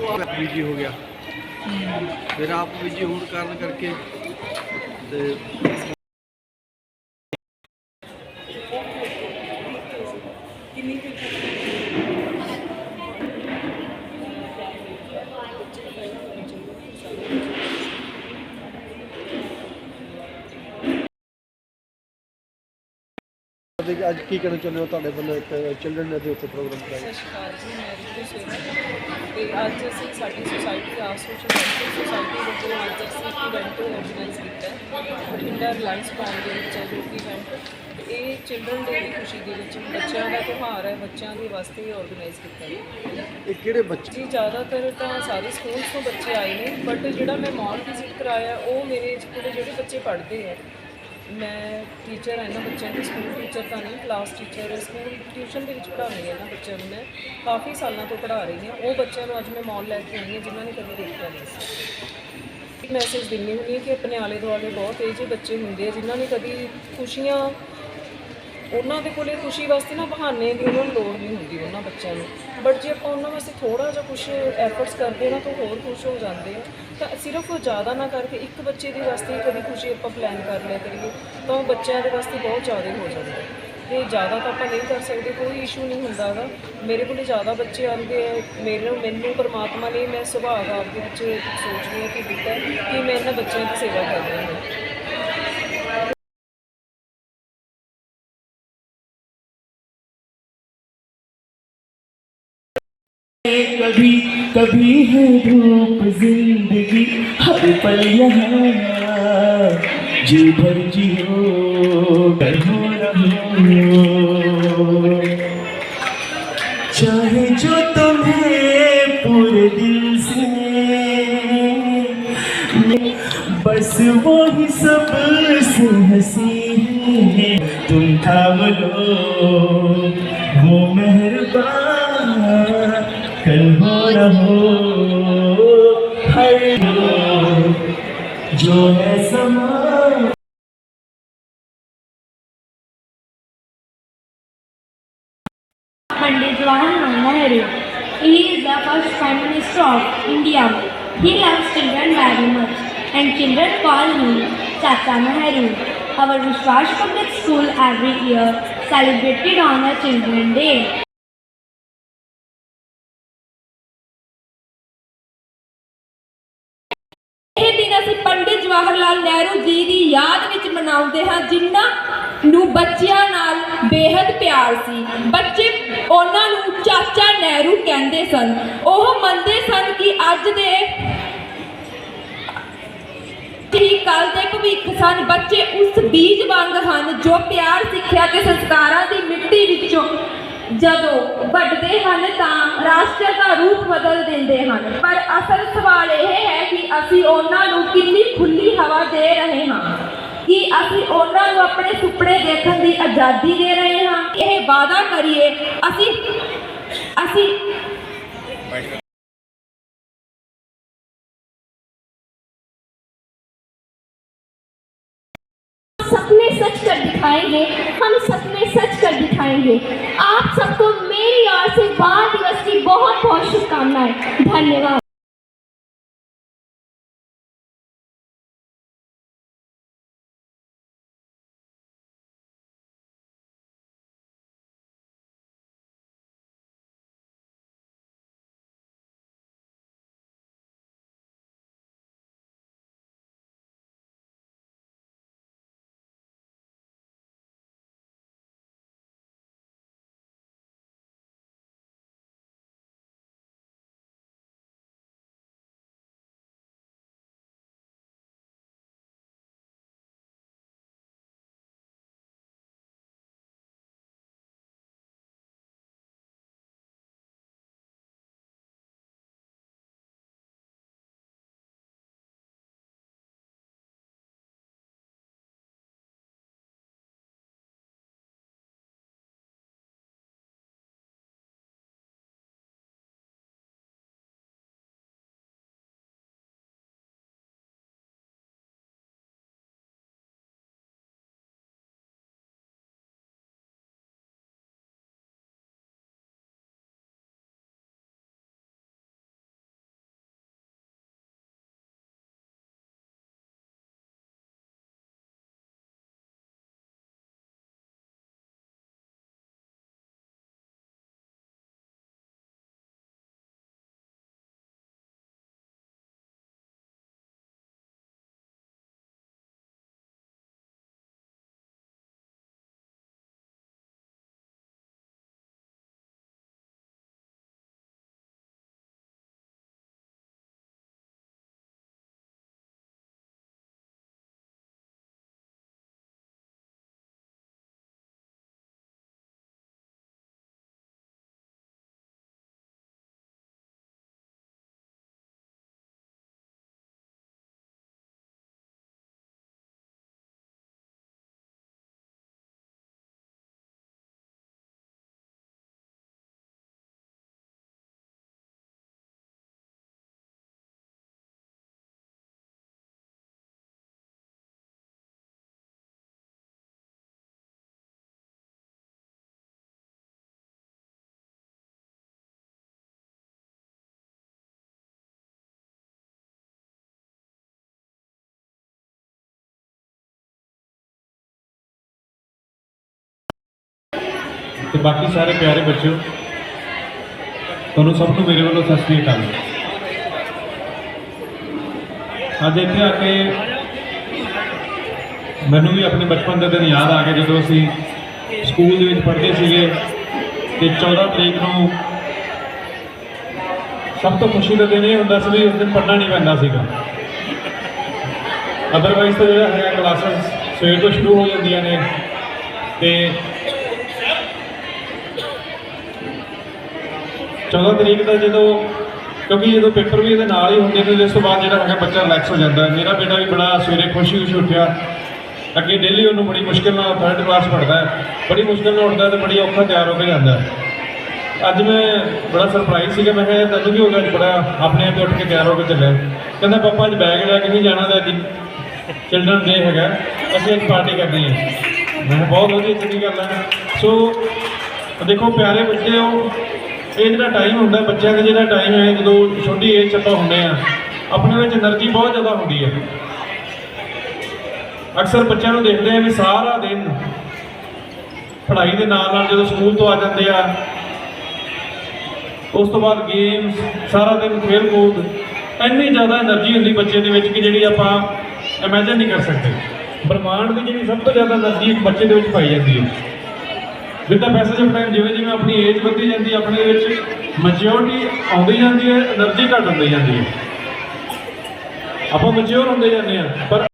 Busy ਹੋ ਗਿਆ। ਫਿਰ ਆਪ ਬਿਜ਼ੀ ਹੋਣ ਕਾਰਨ ਕਰਕੇ ਤੇ ਤੇ ਅੱਜ ਕੀ ਕਹਿਣਾ ਚਾਹੁੰਦੇ ਹੋ ਤੁਹਾਡੇ ਵੱਲੋਂ ਇੱਕ ਚਿਲਡਰਨ ਦੇ ਉੱਤੇ ਪ੍ਰੋਗਰਾਮ ਕਰਾਇਆ? ਸਤਿ ਸ਼੍ਰੀ ਅਕਾਲ ਜੀ ਮੈਂ ਰਿਤੂ ਸੇਵਾ। ਤੇ ਅੱਜ ਅਸੀਂ ਸਾਡੀ ਸੁਸਾਇਟੀ ਆਸ ਸੁਸਾਇਟੀ ਵੱਲੋਂ ਅੱਜ ਅਸੀਂ ਇੱਕ ਇਵੈਂਟ ਆਰਗੇਨਾਈਜ਼ ਕੀਤਾ ਬਠਿੰਡਾ ਰਿਲਾਇੰਸ ਪਾਉਣ ਦੇ ਵਿੱਚ ਜੋ ਕਿ ਇਵੈਂਟ ਇਹ ਚਿਲਡਰਨ ਡੇ ਦੀ ਖੁਸ਼ੀ ਦੇ ਵਿੱਚ ਬੱਚਿਆਂ ਦਾ ਤਿਉਹਾਰ ਹੈ ਬੱਚਿਆਂ ਦੇ ਵਾਸਤੇ ਹੀ ਆਰਗੇਨਾਈਜ਼ ਕੀਤਾ ਹੈ। ਇਹ ਕਿਹੜੇ ਬੱਚੇ? ਜੀ ਜ਼ਿਆਦਾਤਰ ਤਾਂ ਸਾਰੇ ਸਕੂਲਸ ਤੋਂ ਬੱਚੇ ਆਏ ਨੇ ਬਟ ਜਿਹੜਾ ਮੈਂ ਮਾਲ ਵਿਜ਼ਿਟ ਕਰਾਇਆ ਉਹ ਮੇਰੇ ਜਿਹੜੇ ਜਿਹੜੇ ਬੱਚੇ ਪੜ੍ਹਦੇ ਹੈ ਮੈਂ ਟੀਚਰ ਹਾਂ, ਇਹਨਾਂ ਬੱਚਿਆਂ ਦੀ ਸਕੂਲ ਟੀਚਰ ਤਾਂ ਨਹੀਂ ਕਲਾਸ ਟੀਚਰ ਸਕੂਲ ਟਿਊਸ਼ਨ ਦੇ ਵਿੱਚ ਪੜ੍ਹਾਉਂਦੀ ਹਾਂ ਇਹਨਾਂ ਬੱਚਿਆਂ ਨੂੰ ਮੈਂ। ਕਾਫੀ ਸਾਲਾਂ ਤੋਂ ਪੜ੍ਹਾ ਰਹੀ ਹਾਂ। ਉਹ ਬੱਚਿਆਂ ਨੂੰ ਅੱਜ ਮੈਂ ਮਾਲ ਲੈ ਕੇ ਆਈ ਹਾਂ, ਜਿਨ੍ਹਾਂ ਨੇ ਕਦੇ ਦੇਖਿਆ ਨਹੀਂ ਸੀ। ਇੱਕ ਮੈਸੇਜ ਦਿੰਦੀ ਹੁੰਦੀ ਹਾਂ ਕਿ ਆਪਣੇ ਆਲੇ ਦੁਆਲੇ ਬਹੁਤ ਇਹ ਜਿਹੇ ਬੱਚੇ ਹੁੰਦੇ ਆ, ਜਿਨ੍ਹਾਂ ਨੇ ਕਦੀ ਖੁਸ਼ੀਆਂ, ਉਹਨਾਂ ਦੇ ਕੋਲੇ ਖੁਸ਼ੀ ਵਾਸਤੇ ਨਾ ਬਹਾਨੇ ਦੀ ਉਹਨਾਂ ਨੂੰ ਲੋੜ ਨਹੀਂ ਹੁੰਦੀ ਉਹਨਾਂ ਬੱਚਿਆਂ ਨੂੰ। ਬਟ ਜੇ ਆਪਾਂ ਉਹਨਾਂ ਵਾਸਤੇ ਥੋੜਾ ਜਿਹਾ ਕੁਝ ਐਫਰਟਸ ਕਰਦੇ ਨਾ ਤਾਂ ਹੋਰ ਖੁਸ਼ ਹੋ ਜਾਂਦੇ ਆ। ਤਾਂ ਸਿਰਫ ਉਹ ਜ਼ਿਆਦਾ ਨਾ ਕਰਕੇ ਇੱਕ ਬੱਚੇ ਦੇ ਵਾਸਤੇ ਕਦੀ ਖੁਸ਼ੀ ਆਪਾਂ ਪਲਾਨ ਕਰ ਲਿਆ ਕਰੀਏ, ਤਾਂ ਉਹ ਬੱਚਿਆਂ ਦੇ ਵਾਸਤੇ ਬਹੁਤ ਜ਼ਿਆਦਾ ਹੋ ਜਾਂਦਾ ਹੈ। ਤੇ ਜ਼ਿਆਦਾ ਤਾਂ ਆਪਾਂ ਨਹੀਂ ਕਰ ਸਕਦੇ, ਕੋਈ ਇਸ਼ੂ ਨਹੀਂ ਹੁੰਦਾ ਗਾ ਮੇਰੇ ਕੋਲ ਜ਼ਿਆਦਾ ਬੱਚੇ ਆਉਂਦੇ ਆ, ਮੇਰੇ, ਮੈਨੂੰ ਪਰਮਾਤਮਾ ਨੇ, ਮੈਂ ਸੁਭਾਅ ਆਪਦੇ ਵਿੱਚ ਸੋਚਦੀ ਹਾਂ ਕਿ ਦਿੱਤਾ ਕਿ ਮੈਂ ਇਹਨਾਂ ਬੱਚਿਆਂ ਦੀ ਸੇਵਾ ਕਰ ਰਹੀ ਹਾਂ कभी कभी है धूप जिंदगी हर पल यहाँ जी भर जियो कहो रहो चाहे जो तुम्हें पूरे दिल से बस वो ही सबसे हंसी है तुम थाम लो वो मेहरबान कल हो रहो हर रोज जो है समा Pandit Jawaharlal Nehru. He is the first Prime Minister of India. He loves children very much and children call him Chacha Nehru. Our Vishwash Public School every year celebrated on a Children's Day. ਅਸੀਂ ਪੰਡਿਤ ਜਵਾਹਰ ਲਾਲ ਨਹਿਰੂ ਜੀ ਦੀ ਯਾਦ ਵਿੱਚ ਮਨਾਉਂਦੇ ਹਾਂ, ਜਿਨ੍ਹਾਂ ਨੂੰ ਬੱਚਿਆਂ ਨਾਲ ਬੇहद ਪਿਆਰ ਸੀ। ਬੱਚੇ ਉਹਨਾਂ ਨੂੰ ਚਾਚਾ ਨਹਿਰੂ ਕਹਿੰਦੇ ਸਨ। ਉਹ ਮੰਨਦੇ ਸਨ ਕਿ ਅੱਜ ਦੇ ਹੀ ਕੱਲ ਦੇ ਭਵਿੱਖ ਸਨ। ਬੱਚੇ ਉਸ ਬੀਜ ਵਾਂਗ ਹਨ ਜੋ ਪਿਆਰ, ਸਿੱਖਿਆ ਤੇ ਸੰਸਕਾਰਾਂ ਦੀ ਮਿੱਟੀ ਵਿੱਚੋਂ ਜਦੋਂ ਵੱਢਦੇ ਹਨ ਤਾਂ ਰਾਸ਼ਟਰ ਦਾ ਰੂਪ ਬਦਲ ਦਿੰਦੇ ਹਨ ਪਰ ਅਸਲ ਸਵਾਲ ਇਹ ਹੈ ਕਿ ਅਸੀਂ ਉਹਨਾਂ ਨੂੰ ਕਿੰਨੀ ਖੁੱਲੀ ਹਵਾ ਦੇ ਰਹੇ ਹਾਂ ਕਿ ਅਸੀਂ ਉਹਨਾਂ ਨੂੰ ਆਪਣੇ ਸੁਪਨੇ ਦੇਖਣ ਦੀ ਆਜ਼ਾਦੀ ਦੇ ਰਹੇ ਹਾਂ ਇਹ ਵਾਅਦਾ ਕਰੀਏ ਅਸੀਂ ਅਸੀਂ सपने सच कर दिखाएंगे हम सपने सच कर दिखाएंगे आप सबको मेरी ओर से बाल दिवस की बहुत बहुत शुभकामनाएं धन्यवाद ਤੇ ਬਾਕੀ ਸਾਰੇ ਪਿਆਰੇ ਬੱਚਿਓ, ਤੁਹਾਨੂੰ ਸਭ ਨੂੰ ਮੇਰੇ ਵੱਲੋਂ ਸਤਿ ਸ੍ਰੀ ਅਕਾਲ। ਅੱਜ ਇੱਥੇ ਆ ਕੇ ਮੈਨੂੰ ਵੀ ਆਪਣੇ ਬਚਪਨ ਦੇ ਦਿਨ ਯਾਦ ਆ ਗਏ, ਜਦੋਂ ਅਸੀਂ ਸਕੂਲ ਦੇ ਵਿੱਚ ਪੜ੍ਹਦੇ ਸੀਗੇ ਤੇ 14 ਤਰੀਕ ਨੂੰ ਸਭ ਤੋਂ ਖੁਸ਼ੀ ਦਾ ਦਿਨ ਇਹ ਹੁੰਦਾ ਸੀ ਵੀ ਉਸ ਦਿਨ ਪੜ੍ਹਨਾ ਨਹੀਂ ਪੈਂਦਾ ਸੀਗਾ। ਅਦਰਵਾਈਜ਼ ਤਾਂ ਜਿਹੜਾ ਹੈਗਾ ਕਲਾਸਾਂ ਸਵੇਰ ਤੋਂ ਸ਼ੁਰੂ ਹੋ ਜਾਂਦੀਆਂ ਨੇ ਤੇ 14 ਤਰੀਕ ਦਾ ਜਦੋਂ, ਕਿਉਂਕਿ ਜਦੋਂ ਪੇਪਰ ਵੀ ਇਹਦੇ ਨਾਲ ਹੀ ਹੁੰਦੇ ਨੇ, ਤੇ ਇਸ ਤੋਂ ਬਾਅਦ ਜਿਹੜਾ ਹੈਗਾ ਬੱਚਾ ਰਿਲੈਕਸ ਹੋ ਜਾਂਦਾ ਮੇਰਾ ਬੇਟਾ ਵੀ ਬੜਾ ਸਵੇਰੇ ਖੁਸ਼ੀ ਖੁਸ਼ੀ ਉੱਠਿਆ। ਅੱਗੇ ਡੇਲੀ ਉਹਨੂੰ ਬੜੀ ਮੁਸ਼ਕਿਲ ਨਾਲ ਥਰਡ ਕਲਾਸ ਪੜ੍ਹਦਾ ਬੜੀ ਮੁਸ਼ਕਿਲ ਨਾਲ ਉੱਠਦਾ ਹੈ ਤੇ ਬੜੀ ਔਖਾ ਤਿਆਰ ਹੋ ਕੇ ਜਾਂਦਾ ਅੱਜ ਮੈਂ ਬੜਾ ਸਰਪ੍ਰਾਈਜ਼ ਸੀਗਾ, ਮੈਂ ਕਿਹਾ, ਤੈਨੂੰ ਵੀ ਹੋ ਅੱਜ ਬੜਾ ਆਪਣੇ ਆਪ ਹੀ ਉੱਠ ਕੇ ਤਿਆਰ ਹੋ ਕੇ ਚੱਲਿਆ। ਕਹਿੰਦਾ, ਪਾਪਾ, ਅੱਜ ਬੈਗ ਲੈ ਕੇ ਨਹੀਂ ਜਾਣਾ ਤੇ ਅੱਜ ਚਿਲਡਰਨ ਡੇ ਹੈਗਾ। ਅਸੀਂ ਅੱਜ ਪਾਰਟੀ ਕਰਨੀ ਹੈ। ਮੈਂ ਬਹੁਤ ਵਧੀਆ, ਚੰਗੀ ਗੱਲ ਹੈ। ਸੋ ਦੇਖੋ, ਪਿਆਰੇ ਬੱਚੇ ਉਹ ਇਹ ਜਿਹੜਾ ਟਾਈਮ ਹੁੰਦਾ, ਬੱਚਿਆਂ ਦਾ ਜਿਹੜਾ ਟਾਈਮ ਹੈ, ਜਦੋਂ ਛੋਟੀ ਏਜ 'ਚ ਆਪਾਂ ਹੁੰਦੇ ਆ ਆਪਣੇ ਵਿੱਚ એનર્ਜੀ ਬਹੁਤ ਜ਼ਿਆਦਾ ਹੁੰਦੀ ਹੈ। ਅਕਸਰ ਬੱਚਿਆਂ ਨੂੰ ਦੇਖਦੇ ਆ ਵੀ ਸਾਰਾ ਦਿਨ ਪੜ੍ਹਾਈ ਦੇ ਨਾਲ ਨਾਲ ਜਦੋਂ ਸਕੂਲ ਤੋਂ ਆ ਜਾਂਦੇ ਆ, ਉਸ ਤੋਂ ਬਾਅਦ ਗੇਮਸ ਸਾਰਾ ਦਿਨ ਖੇਲ ਕੂਦ, ਇੰਨੀ ਜ਼ਿਆਦਾ એનર્ਜੀ ਹੁੰਦੀ ਬੱਚੇ ਦੇ ਵਿੱਚ ਕਿ ਜਿਹੜੀ ਆਪਾਂ ਇਮੇਜਿਨ ਨਹੀਂ ਕਰ ਸਕਦੇ। ਬ੍ਰਹਮਾਂਡ ਦੀ ਜਿਹੜੀ ਸਭ ਤੋਂ ਜ਼ਿਆਦਾ એનર્ਜੀ ਇੱਕ ਬੱਚੇ ਦੇ ਵਿੱਚ ਪਾਈ ਜਾਂਦੀ ਹੈ। With the passage of time ਜਿਵੇਂ ਜਿਵੇਂ ਆਪਣੀ ਏਜ ਵੱਧਦੀ ਜਾਂਦੀ ਹੈ, ਆਪਣੇ ਵਿੱਚ ਮੈਚਿਓਰਿਟੀ ਆਉਂਦੀ ਜਾਂਦੀ ਹੈ એનર્ਜੀ ਘਟ ਹੁੰਦੀ ਜਾਂਦੀ ਹੈ। ਆਪਾਂ ਮੈਚਿਓਰ ਹੁੰਦੇ ਜਾਂਦੇ ਆ ਪਰ